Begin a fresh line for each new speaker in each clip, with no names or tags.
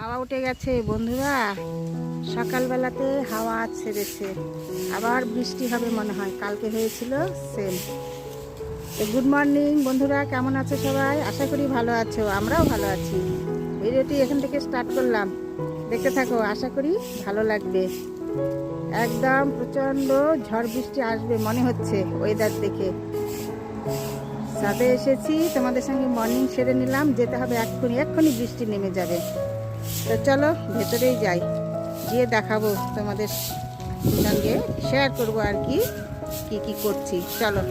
হাওয়া উঠে গেছে, বন্ধুরা। সকালবেলাতে হাওয়া ছেড়েছে। আবার বৃষ্টি হবে মনে হয়। কালকে হয়েছিল সেম তো গুড মর্নিং বন্ধুরা, কেমন আছো সবাই? আশা করি ভালো আছো, আমরাও ভালো আছি। ভিডিওটি এখান থেকে স্টার্ট করলাম। দেখতে থাকো, আশা করি ভালো লাগবে। একদম প্রচণ্ড ঝড় বৃষ্টি আসবে মনে হচ্ছে ওয়েদার দেখে। সাথে এসেছি, তোমাদের সঙ্গে মর্নিং সেরে নিলাম। যেতে হবে এক্ষুনি এক্ষুনি বৃষ্টি নেমে যাবে। তো চলো ভেতরেই যাই। গিয়ে দেখাবো তোমাদের সঙ্গে। শেয়ার করব আর কি কি কি করছি। চলো।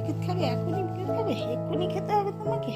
বিকেট খাবে? এখনই বিকেট খাবে? এক্ষুনি খেতে হবে তোমাকে?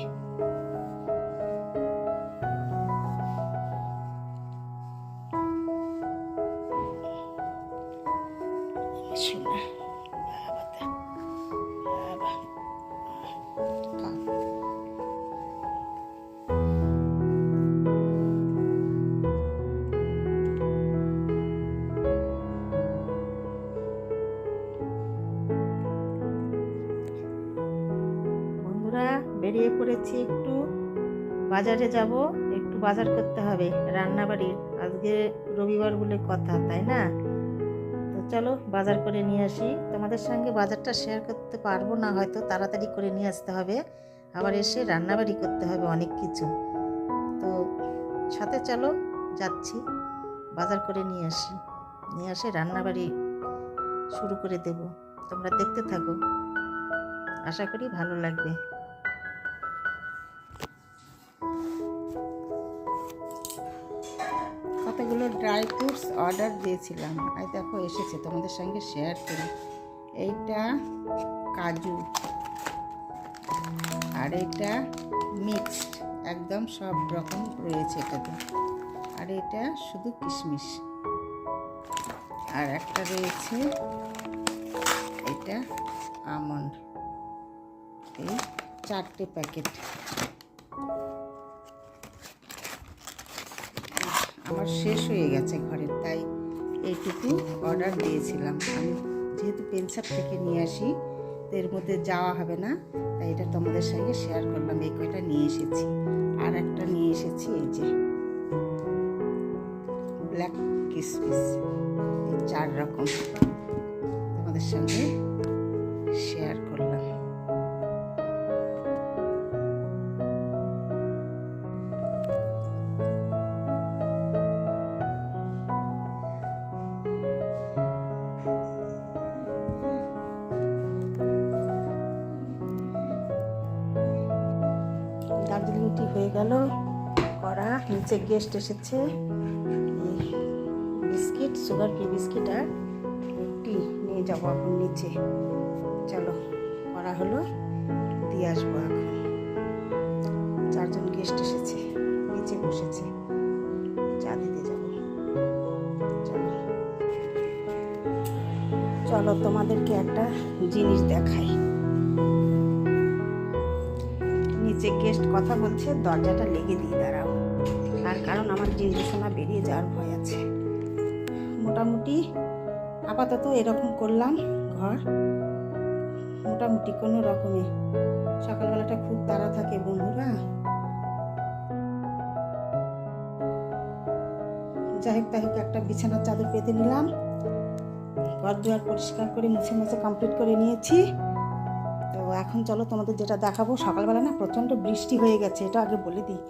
বন্ধুরা বেরিয়ে পড়েছি একটু বাজারে যাব, একটু বাজার করতে হবে, রান্নাবাড়ির। আজকে রবিবার বলে কথা, তাই না? তো চলো বাজার করে নিয়ে আসি। তোমাদের সঙ্গে বাজারটা শেয়ার করতে পারব না, হয়তো তাড়াতাড়ি করে নিয়ে আসতে হবে। আবার এসে রান্নাবাড়ি করতে হবে অনেক কিছু। তো সাথে চলো, যাচ্ছি, বাজার করে নিয়ে আসি। নিয়ে আসে রান্নাবাড়ি শুরু করে দেব। তোমরা দেখতে থাকো। আশা করি ভালো লাগবে। কতগুলো ড্রাই ফ্রুটস অর্ডার দিয়েছিলাম। আর দেখো, এসেছে। তোমাদের সঙ্গে শেয়ার করি। এইটা কাজু। আর এটা মিক্সড একদম সব রকম রয়েছে এটাতে। আর এটা শুধু কিশমিশ। আর একটা রয়েছে এটা আমন্ড। এই চারটে প্যাকেট আমার শেষ হয়ে গেছে ঘরের তাই এইটুকু অর্ডার দিয়েছিলাম। আমি যেহেতু পেনসার থেকে নিয়ে আসি, তো এর মধ্যে যাওয়া হবে না, তাই এটা তোমাদের সঙ্গে শেয়ার করলাম, এই কয়টা নিয়ে এসেছি। আর একটা নিয়ে এসেছি, এই যে ব্ল্যাক কিসমিস এই চার রকম। তোমাদের সঙ্গে শেয়ার টি হয়ে গেল? কড়া, নিচে গেস্ট এসেছে। বিস্কিট সুগার ফ্রি বিস্কিট আর টি নিয়ে যাব এখন নিচে। চলো করা হলো, দিয়ে আসব এখন। চারজন গেস্ট এসেছে, নিচে বসেছে। চা দিতে যাব। চলো। চলো তোমাদেরকে একটা জিনিস দেখাই। নিচে গেস্ট কথা বলছে, দরজাটা লেগে দিয়ে দাঁড়াও। তার কারণ আমার জিনিসোনা বেরিয়ে যাওয়ার ভয় আছে। মোটামুটি আপাতত এরকম করলাম ঘর। মোটামুটি কোনো রকমে। সকালবেলাটা খুব তাড়া থাকে বন্ধুরা। যাই হোক, তাই একটা বিছানার চাদর পেতে নিলাম। ঘর দুয়ার পরিষ্কার করে মুছে মুছে কমপ্লিট করে নিয়েছি। তো এখন চলো তোমাদের যেটা দেখাবো, সকালবেলা না প্রচণ্ড বৃষ্টি হয়ে গেছে, এটা আগে বলে দিই।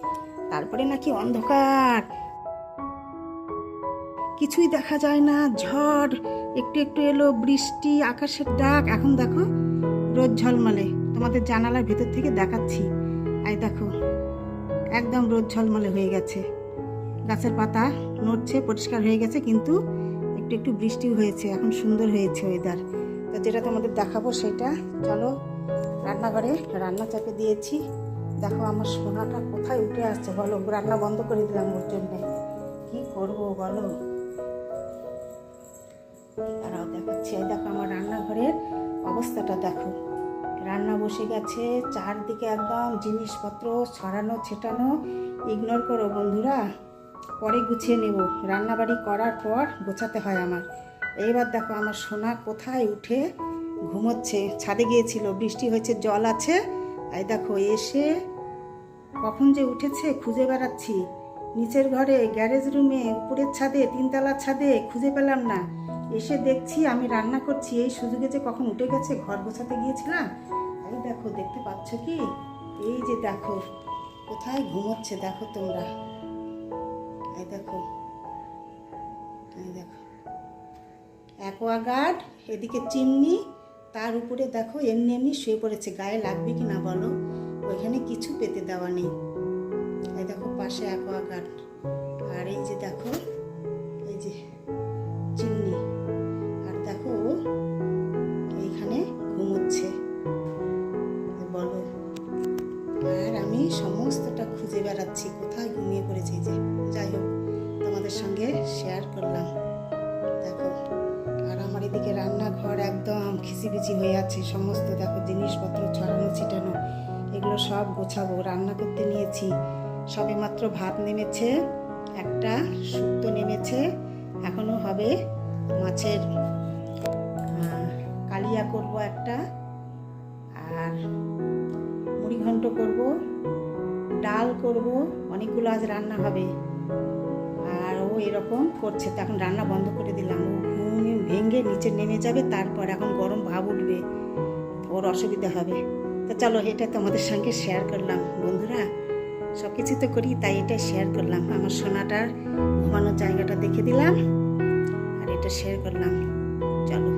তারপরে নাকি অন্ধকার। কিছুই দেখা যায় না, ঝড়, একটু একটু এলো বৃষ্টি, আকাশের ডাক। এখন দেখো, রোদ ঝলমলে। তোমাদের জানালার ভেতর থেকে দেখাচ্ছি। এই দেখো, একদম রোদ ঝলমলে হয়ে গেছে। গাছের পাতা নড়ছে, পরিষ্কার হয়ে গেছে, কিন্তু একটু একটু বৃষ্টি হয়েছে। এখন সুন্দর হয়েছে ওয়েদার তো যেটা তোমাদের দেখাবো সেটা, চলো রান্নাঘরে রান্না চাপে দিয়েছি। দেখো আমার সোনাটা কোথায় উঠে আসছে বলো? রান্না বন্ধ করে দিলাম ওর জন্যে কি করব বলো? তারাও দেখাচ্ছি। দেখো আমার রান্নাঘরের অবস্থাটা দেখো। রান্না বসে গেছে, চারদিকে একদম জিনিসপত্র ছড়ানো, ছেটানো। ইগনোর করো বন্ধুরা, পরে গুছিয়ে নেব। রান্নাবাড়ি করার পর গোছাতে হয় আমার। এইবার দেখো আমার সোনা কোথায় উঠে ঘুমোচ্ছে, ছাদে গিয়েছিল, বৃষ্টি হয়েছে, জল আছে। এই দেখো, এসে কখন যে উঠেছে খুঁজে বেড়াচ্ছি। নিচের ঘরে, গ্যারেজ রুমে, উপরের ছাদে তিনতলার ছাদে, খুঁজে পেলাম না। এসে দেখছি আমি রান্না করছি, এই সুযোগে যে কখন উঠে গেছে, ঘর গোছাতে গিয়েছিলাম। এই দেখো, দেখতে পাচ্ছ কি? এই যে দেখো, কোথায় ঘুমোচ্ছে দেখো তোমরা। এই দেখো এই দেখো। অ্যাকোয়াগার্ড, এদিকে চিমনি তার উপরে দেখো এমনি এমনি শুয়ে পড়েছে, গায়ে লাগবে কি না বলো? ওইখানে কিছু পেতে দেওয়া নেই। এই দেখো পাশে অ্যাকোয়াগার্ড। আর এই যে দেখো, এই যে চিমনি। আর দেখো এইখানে ঘুমোচ্ছে। বলো। আর আমি সমস্তটা খুঁজে বেড়াচ্ছি, কোথায় ঘুমিয়ে পড়েছি যে। যাই হোক, তোমাদের সঙ্গে শেয়ার করলাম। খিচিবিচি হয়ে আছে, সমস্ত দেখো জিনিসপত্র, ছড়ানো, ছিটানো, এগুলো সব গোছাবো, রান্না করতে নিয়েছি। সবে মাত্র ভাত নেমেছে, একটা শুক্তো নেমেছে এখনও হবে মাছের কালিয়া করব একটা, আর মুড়ি ঘন্ট করব, ডাল করব, অনেকগুলো আজ রান্না হবে। আর ও এরকম করছে, তো এখন রান্না বন্ধ করে ভেঙে নিচে নেমে যাবে, তারপর এখন গরম ভাব উঠবে। ওর অসুবিধা হবে। তো চলো, এটা তোমাদের সঙ্গে শেয়ার করলাম। বন্ধুরা সব কিছু তো করি, তাই এটা শেয়ার করলাম। আমার সোনাটার ঘুমানোর জায়গাটা দেখে দিলাম আর এটা শেয়ার করলাম। চলো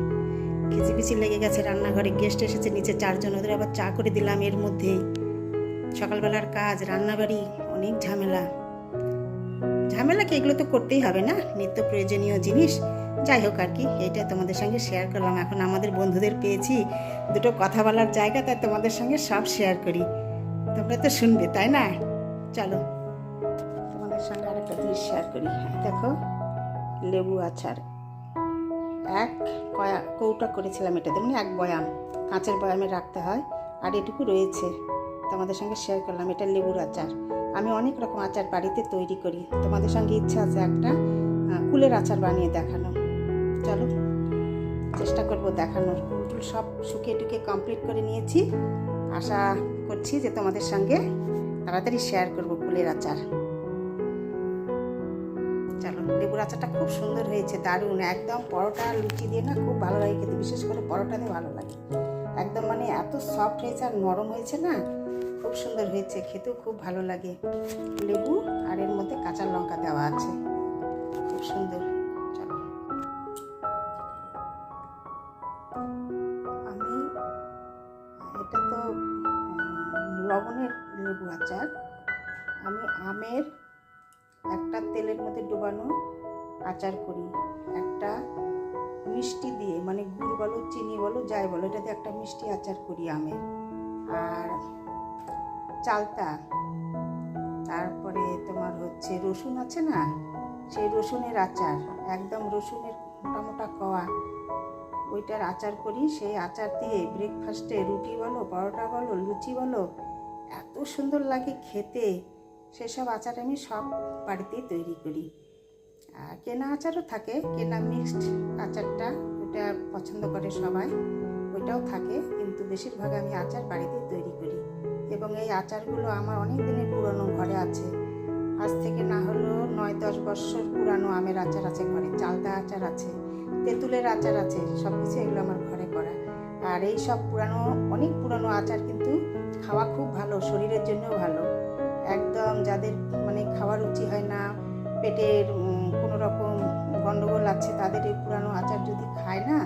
খিচিপিচি লেগে গেছে রান্নাঘরে। গেস্ট এসেছে, নিচে চারজন, ওদের আবার চা করে দিলাম এর মধ্যেই। সকালবেলার কাজ, রান্নাবাড়ি, অনেক ঝামেলা। ঝামেলা কি? এগুলো তো করতেই হবে না? নিত্য প্রয়োজনীয় জিনিস। যাই হোক আর কি এটা তোমাদের সঙ্গে শেয়ার করলাম। এখন আমাদের বন্ধুদের পেয়েছি দুটো কথা বলার জায়গা, তাই তোমাদের সঙ্গে সব শেয়ার করি। তোমরা তো শুনবে, তাই না? চলো, তোমাদের সঙ্গে আরেকটা জিনিস শেয়ার করি। হ্যাঁ দেখো, লেবু আচার। এক কয়া কৌটা করেছিলাম এটাতে মানে এক বয়াম। কাঁচের বয়ামে রাখতে হয়, আর এটুকু রয়েছে। তোমাদের সঙ্গে শেয়ার করলাম, এটা লেবুর আচার। আমি অনেক রকম আচার বাড়িতে তৈরি করি। তোমাদের সঙ্গে ইচ্ছা আছে একটা কুলের আচার বানিয়ে দেখানো চলো, চেষ্টা করব দেখানোর। কুল সব শুকিয়ে টুকিয়ে কমপ্লিট করে নিয়েছি। আশা করছি যে তোমাদের সঙ্গে তাড়াতাড়ি শেয়ার করব কুলের আচার। চলো, লেবুর আচারটা খুব সুন্দর হয়েছে, দারুণ। একদম পরোটা লুচি দিয়ে না খুব ভালো লাগে খেতে, বিশেষ করে পরোটা দিয়ে ভালো লাগে। একদম মানে এত সফট হয়েছে আর নরম হয়েছে না, খুব সুন্দর হয়েছে, খেতেও খুব ভালো লাগে। লেবু আর এর মধ্যে কাঁচা লঙ্কা দেওয়া আছে। আমি, এটা তো লবণের লেবু আচার। আমি আমের একটা তেলের মধ্যে ডোবানো আচার করি। একটা মিষ্টি দিয়ে মানে গুড় বলো, চিনি বলো, যাই বলো এটাতে একটা মিষ্টি আচার করি আমের আর চালতা, তারপরে তোমার হচ্ছে রসুন আছে না? সেই রসুনের আচার, একদম রসুনের মোটা মোটা কওয়া ওইটার আচার করি, সেই আচার দিয়ে ব্রেকফাস্টে রুটি বলো, পরোটা বলো, লুচি বলো, এত সুন্দর লাগে খেতে। সেসব আচার আমি সব বাড়িতেই তৈরি করি। আর কেনা আচারও থাকে, কেনা মিক্সড আচারটা ওটা পছন্দ করে সবাই, ওইটাও থাকে, কিন্তু বেশিরভাগ আমি আচার বাড়িতেই তৈরি করি। এবং এই আচারগুলো আমার অনেক দিনের পুরনো ঘরে আছে। আজ থেকে না হলেও নয় দশ বছর পুরানো আমের আচার আছে, ঘরে চালদা আচার আছে। তেঁতুলের আচার আছে সব কিছু এগুলো আমার ঘরে করা। আর এই সব পুরানো, অনেক পুরানো আচার কিন্তু খাওয়া খুব ভালো, শরীরের জন্যও ভালো। একদম যাদের মানে খাওয়ার রুচি হয় না, পেটের কোনো রকম গন্ডগোল আছে, তাদের এই পুরানো আচার যদি খায় না,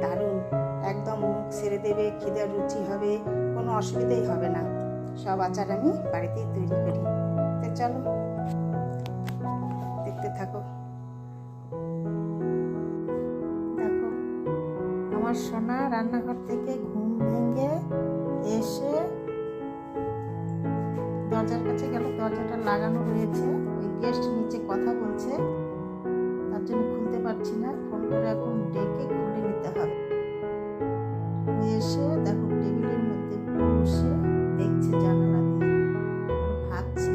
দারুণ। একদম মুখ সেরে দেবে খিদের রুচি হবে, কোনো অসুবিধাই হবে না। সব আচার আমি বাড়িতেই তৈরি করি। তো চলো। রান্নাঘর থেকে ঘুম ভেঙে এসে দরজার কাছে গেল। দরজাটা লাগানো রয়েছে ওই গেস্ট নিচে কথা বলছে। তার জন্য খুলতে পারছি না। ফোন করে এখন ডেকে খুলে নিতে হবে। এসে দেখো টেবিলের মধ্যে বসে দেখছে জানালা দিয়ে। ভাবছে,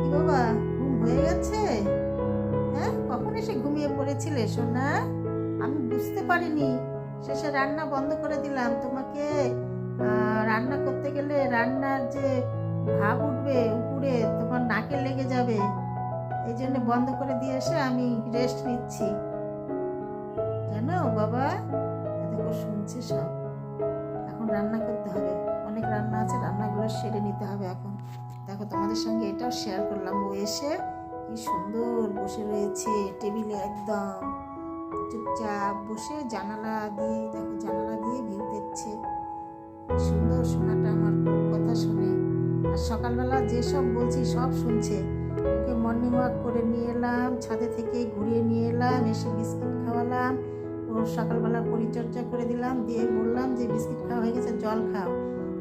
কি বাবা, ঘুম হয়ে গেছে? হ্যাঁ কখন এসে ঘুমিয়ে পড়েছিলে সোনা? আমি বুঝতে পারিনি। শেষে রান্না বন্ধ করে দিলাম। তোমাকে রান্না করতে গেলে রান্নার যে ভাব উঠবে উপরে, তোমার নাকে লেগে যাবে। এই জন্য বন্ধ করে দিয়ে এসে আমি রেস্ট নিচ্ছি। জানো বাবা? দেখো শুনছে সব। এখন রান্না করতে হবে। অনেক রান্না আছে, রান্নাগুলো সেরে নিতে হবে এখন। দেখো, তোমাদের সঙ্গে এটাও শেয়ার করলাম। ও এসে কি সুন্দর বসে রয়েছে, টেবিলে একদম চুপচাপ বসে জানালা দিয়ে, দেখো জানালা দিয়ে ভিউ দেখছে। সুন্দর শোনাটা আমার খুব কথা শুনে। আর সকালবেলা যেসব বলছি সব শুনছে। ওকে মর্নিং ওয়াক করে নিয়ে এলাম, ছাদে থেকে ঘুরিয়ে নিয়ে এলাম, এসে বিস্কিট খাওয়ালাম। ওর সকালবেলা পরিচর্যা করে দিলাম, দিয়ে বললাম যে বিস্কিট খাওয়া হয়ে গেছে, জল খাও।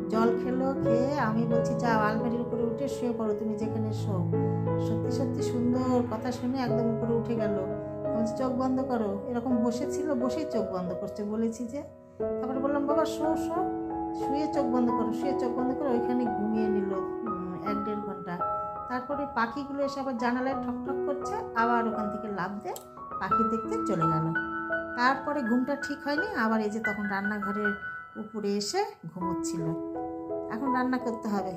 জল খেলো, খেয়ে আমি বলছি, যাও আলমারির উপরে উঠে শুয়ে পড়ো, তুমি যেখানে শো সত্যি সত্যি সুন্দর কথা শুনে একদম উপরে উঠে গেল। বলছি চোখ বন্ধ করো। এরকম বসেছিল, বসেই চোখ বন্ধ করছে। বলেছি যে, তারপরে বললাম, বাবা, শো শো। শুয়ে চোখ বন্ধ করো, শুয়ে চোখ বন্ধ করে। ওইখানে ঘুমিয়ে নিল এক দেড় ঘণ্টা। তারপরে পাখিগুলো এসে আবার জানালায় ঠক ঠক করছে, আবার ওখান থেকে লাভ দিয়ে পাখি দেখতে চলে গেল। তারপরে ঘুমটা ঠিক হয়নি, আবার এই যে তখন রান্নাঘরের উপরে এসে ঘুমোচ্ছিল। এখন রান্না করতে হবে।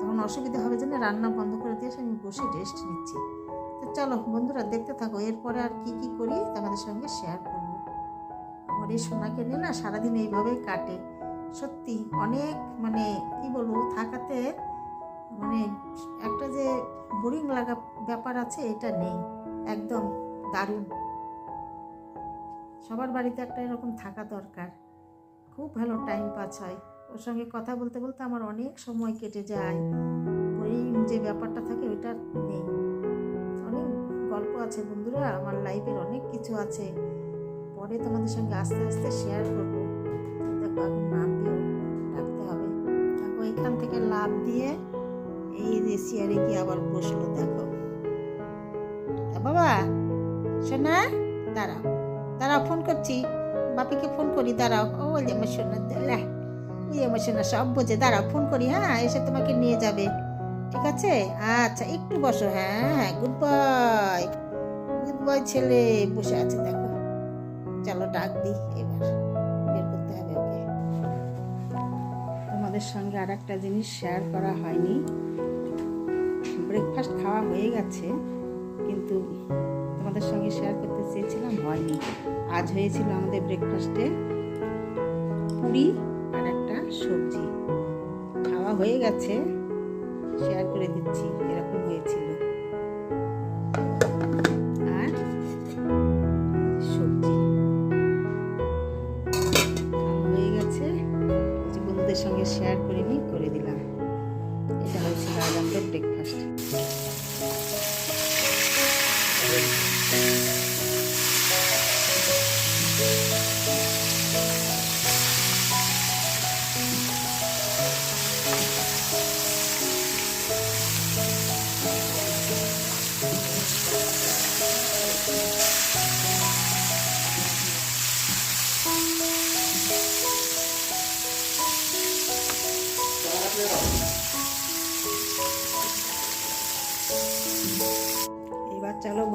তখন অসুবিধা হবে জন্য রান্না বন্ধ করে দিয়ে আমি বসে রেস্ট নিচ্ছি। তো চলো বন্ধুরা দেখতে থাকো, এরপরে আর কি কি করি তোমাদের সঙ্গে শেয়ার করব। এই সোনাকে নিয়ে না সারাদিন এইভাবেই কাটে। সত্যি অনেক মানে কি বলব, থাকাতে মানে একটা যে বোরিং লাগা ব্যাপার আছে, এটা নেই। একদম দারুণ। সবার বাড়িতে একটা এরকম থাকা দরকার। খুব ভালো টাইম পাস হয়। ওর সঙ্গে কথা বলতে বলতে আমার অনেক সময় কেটে যায়। বোরিং যে ব্যাপারটা থাকে ওইটা নেই। আছে, বন্ধুরা। আমার লাইফের অনেক কিছু আছে। পরে তোমাদের সঙ্গে আস্তে আস্তে শেয়ার করব। দেখো এখন নাম দিয়েও রাখতে হবে। দেখো, এখান থেকে লাভ দিয়ে এই যে চেয়ারে গিয়ে আবার বসল, দেখো। বাবা শোনা দাঁড়াও। দাঁড়াও ফোন করছি। বাপিকে ফোন করি, দাঁড়াও। ও যে আমার সোনা, দাঁড়া। ওই আমার সোনা, সব বোঝে। দাঁড়াও ফোন করি হ্যাঁ এসে তোমাকে নিয়ে যাবে। ঠিক আছে? আচ্ছা একটু বসো। হ্যাঁ হ্যাঁ গুড বয় বয় ছেলে বসে আছে, দেখো। চলো ডাক দিই, এবার বের করতে হবে ওকে। তোমাদের সঙ্গে আর একটা জিনিস শেয়ার করা হয়নি। ব্রেকফাস্ট খাওয়া হয়ে গেছে, কিন্তু তোমাদের সঙ্গে শেয়ার করতে চেয়েছিলাম, হয়নি। আজ হয়েছিল আমাদের ব্রেকফাস্টে পুরি আর একটা সবজি। খাওয়া হয়ে গেছে শেয়ার করে দিচ্ছি, এরকম হয়েছিল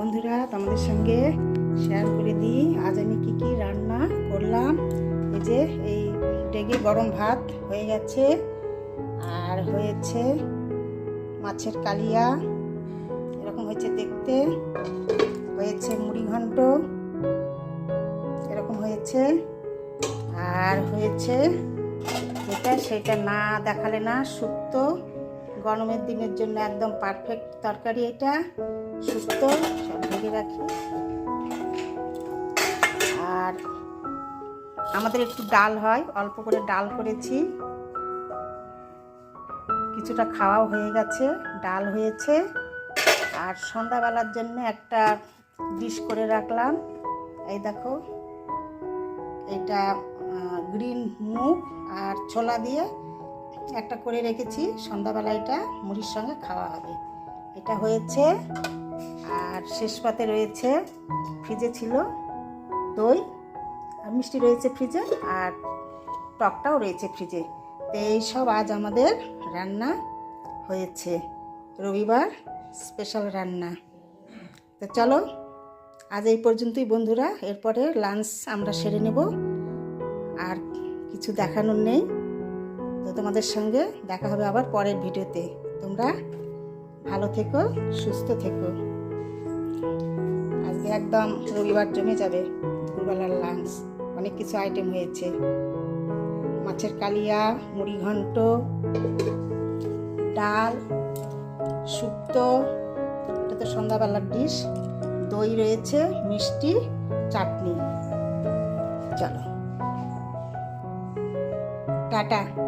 বন্ধুরা, তোমাদের সঙ্গে শেয়ার করে দিই। আজ আমি কি কি রান্না করলাম? এই যে, এই ডেগে গরম ভাত হয়ে গেছে। আর হয়েছে মাছের কালিয়া, এরকম হয়েছে দেখতে। হয়েছে মুড়ি ঘন্ট, এরকম হয়েছে। আর হয়েছে এটা সেটা না দেখালে না শুক্তো গরমের দিনের জন্য একদম পারফেক্ট তরকারি এটা। শুক্তো, সব ঢেকে রাখি। আর আমাদের একটু ডাল হয়, অল্প করে ডাল করেছি। কিছুটা খাওয়াও হয়ে গেছে, ডাল হয়েছে। আর সন্ধ্যাবেলার জন্য একটা ডিশ করে রাখলাম। এই দেখো, এটা গ্রিন মুগ আর ছোলা দিয়ে একটা করে রেখেছি, সন্ধ্যাবেলা এটা মুড়ির সঙ্গে খাওয়া হবে। এটা হয়েছে, আর শেষ পাতে রয়েছে, ফ্রিজে ছিল দই, আর মিষ্টি রয়েছে ফ্রিজে, আর টকটাও রয়েছে ফ্রিজে। তো এইসব আজ আমাদের রান্না হয়েছে। রবিবার স্পেশাল রান্না। তো চলো, আজ এই পর্যন্তই বন্ধুরা। এরপরে লাঞ্চ আমরা সেরে নেব। আর কিছু দেখানোর নেই। তোমাদের সঙ্গে দেখা হবে আবার পরের ভিডিওতে। তোমরা ভালো থেকো, সুস্থ থেকো। আজকে একদম রবিবার জমে যাবে দুপুরবেলার লাঞ্চ অনেক কিছু আইটেম হয়েছে। মাছের কালিয়া, মুড়ি ঘন্ট, ডাল, শুক্তো, এটা তো সন্ধ্যাবেলার ডিশ দই রয়েছে, মিষ্টি, চাটনি। চলো। টাটা।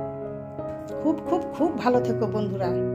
খুব খুব খুব ভালো থেকো বন্ধুরা।